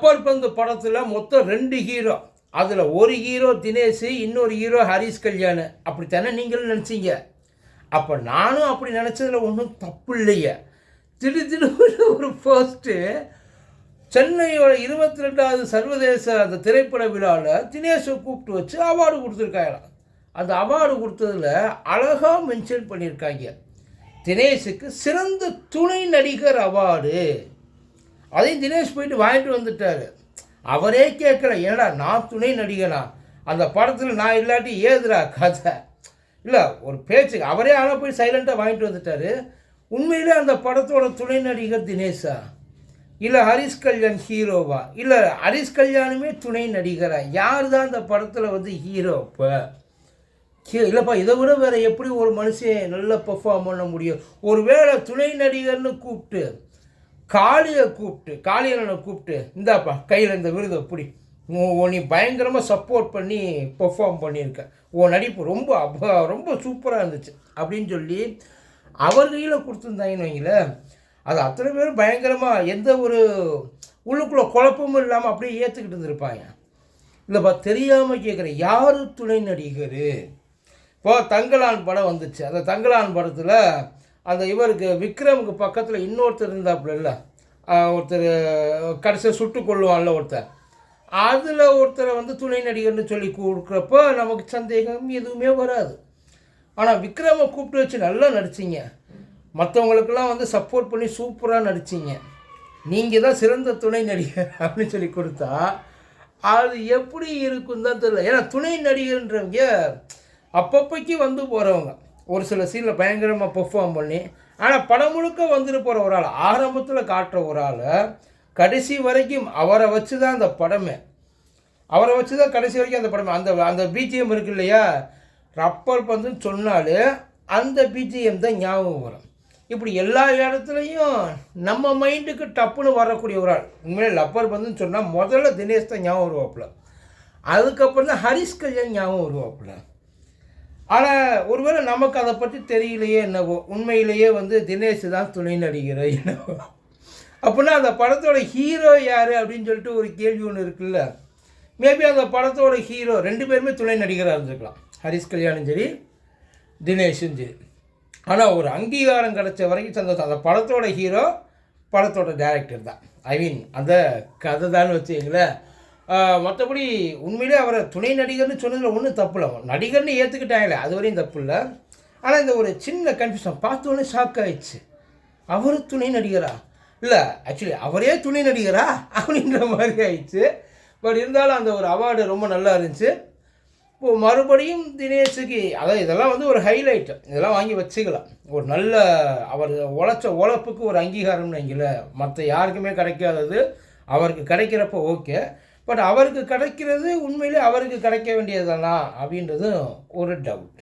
அப்பர் பந்து படத்தில் மொத்தம் ரெண்டு ஹீரோ. அதில் ஒரு ஹீரோ தினேஷ் இன்னொரு ஹீரோ ஹரிஷ் கல்யாண். அப்படித்தானே நீங்களும் நினச்சிங்க? அப்போ நானும் அப்படி நினச்சதில் ஒன்றும் தப்பு இல்லையே. திடீர்னு ஒரு ஃபர்ஸ்ட்டு சென்னையோட இருபத்தி ரெண்டாவது சர்வதேச அந்த திரைப்பட விழாவில் தினேஷை கூப்பிட்டு வச்சு அவார்டு கொடுத்துருக்காங்களாம். அந்த அவார்டு கொடுத்ததில் அழகாக மென்ஷன் பண்ணியிருக்காங்க. தினேஷுக்கு சிறந்த துணை நடிகர் அவார்டு. அதையும் தினேஷ் போயிட்டு வாங்கிட்டு வந்துட்டார். அவரே கேட்கல ஏடா நான் துணை நடிகனா? அந்த படத்தில் நான் இல்லாட்டி ஏதுரா கதை? இல்லை ஒரு பேச்சு அவரே ஆனால் போய் சைலண்ட்டாக வாங்கிட்டு வந்துட்டார். உண்மையிலே அந்த படத்தோட துணை நடிகர் தினேஷா? இல்லை ஹரிஷ் கல்யாண் ஹீரோவா? இல்லை ஹரிஷ் கல்யாணுமே துணை நடிகரா? யார் தான் அந்த படத்தில் வந்து ஹீரோ இப்போ இல்லைப்பா இதை விட வேறு எப்படி ஒரு மனுஷன் நல்லா பெர்ஃபார்ம் பண்ண முடியும்? ஒருவேளை துணை நடிகர்னு கூப்பிட்டு காளியை கூப்பிட்டு காளியனை கூப்பிட்டு இந்தாப்பா கையில் இந்த விருதை பிடி. நீ பயங்கரமாக சப்போர்ட் பண்ணி பெர்ஃபார்ம் பண்ணியிருக்க. உன் நடிப்பு ரொம்ப அப்ப ரொம்ப சூப்பராக இருந்துச்சு. அப்படின்னு சொல்லி அவர் கையில் கொடுத்துருந்தாங்கன்னு வைங்களேன் அது அத்தனை பேரும் பயங்கரமாக எந்த ஒரு உள்ளுக்குள்ளே குழப்பமும் இல்லாமல் அப்படியே ஏற்றுக்கிட்டு இருந்திருப்பாங்க. இல்லைப்பா தெரியாமல் கேட்குறேன் யார் துணை நடிகர்? இப்போ தங்கலான் படம் வந்துச்சு. அந்த தங்கலான் படத்தில் அந்த இவருக்கு விக்ரமுக்கு பக்கத்தில் இன்னொருத்தர் இருந்தாப்புல இல்லை ஒருத்தர் கடைசியாக சுட்டு கொள்ளுவான்ல ஒருத்தர். அதில் ஒருத்தரை வந்து துணை நடிகர்னு சொல்லி கொடுக்குறப்ப நமக்கு சந்தேகம் எதுவுமே வராது. ஆனால் விக்ரமை கூப்பிட்டு வச்சு நல்லா நடிச்சிங்க. மற்றவங்களுக்கெல்லாம் வந்து சப்போர்ட் பண்ணி சூப்பராக நடிச்சிங்க. நீங்கள் தான் சிறந்த துணை நடிகர் அப்படின்னு சொல்லி கொடுத்தா அது எப்படி இருக்கும் தான் தெரியல. ஏன்னா துணை நடிகர்ன்றவங்க அப்பப்போக்கி வந்து போகிறவங்க ஒரு சில சீனில் பயங்கரமாக பெர்ஃபார்ம் பண்ணி ஆனால் படம் முழுக்க வந்துட்டு போகிற ஒரு ஆள் ஆரம்பத்தில் காட்டுற ஒரு ஆளை கடைசி வரைக்கும் அவரை வச்சு தான் அந்த படமே. அவரை வச்சு தான் கடைசி வரைக்கும் அந்த படமே. அந்த அந்த பிஜிஎம் இருக்கு இல்லையா? ரப்பர் பந்துன்னு சொன்னாலே அந்த பிஜிஎம் தான் ஞாபகம் வரும். இப்படி எல்லா இடத்துலையும் நம்ம மைண்டுக்கு டப்புன்னு வரக்கூடிய ஒரு ஆள். உண்மையிலே லப்பர் பந்துன்னு சொன்னால் முதல்ல தினேஷ் தான் ஞாபகம் வருவாப்புல. அதுக்கப்புறம் தான் ஹரிஷ் கல்யாண் ஞாபகம் வருவாப்புல. ஆனால் ஒருவேளை நமக்கு அதை பற்றி தெரியலையே என்னவோ உண்மையிலேயே வந்து தினேஷ் தான் துணை நடிகர் என்னவோ. அப்படின்னா அந்த படத்தோட ஹீரோ யார் அப்படின்னு சொல்லிட்டு ஒரு கேள்வி ஒன்று இருக்குல்ல. மேபி அந்த படத்தோட ஹீரோ ரெண்டு பேருமே துணை நடிகராக இருந்திருக்கலாம். ஹரிஷ் கல்யாணும் சரி தினேஷும் சரி. ஆனால் ஒரு அங்கீகாரம் கிடைச்ச வரைக்கும் சந்தோஷம். அந்த படத்தோட ஹீரோ படத்தோட டேரக்டர் தான். ஐ மீன் அந்த கதை தான் வச்சுங்களேன் மற்றபடி உண்மையிலே அவரை துணை நடிகர்னு சொன்னதில் ஒன்றும் தப்பு இல்லை. நடிகர்னு ஏற்றுக்கிட்டாங்களே அது வரையும் தப்பு இல்லை. ஆனால் இந்த ஒரு சின்ன கன்ஃபியூஷன் பார்த்தோன்னே ஷாக் ஆயிடுச்சு. அவர் துணை நடிகரா? இல்லை ஆக்சுவலி அவரே துணை நடிகரா? அப்படின்ற மாதிரி ஆயிடுச்சு. பட் இருந்தாலும் அந்த ஒரு அவார்டு ரொம்ப நல்லா இருந்துச்சு. இப்போது மறுபடியும் தினேஷுக்கு அதாவது இதெல்லாம் வந்து ஒரு ஹைலைட் இதெல்லாம் வாங்கி வச்சுக்கலாம். ஒரு நல்ல அவர் உழைச்ச உழைப்புக்கு ஒரு அங்கீகாரம்னு வைங்கள மற்ற யாருக்குமே கிடைக்காதது. அவருக்கு கிடைக்கிறப்ப ஓகே பட் அவருக்கு கிடைக்கிறது உண்மையிலே அவருக்கு கிடைக்க வேண்டியதுதானா? அப்படின்றதும் ஒரு டவுட்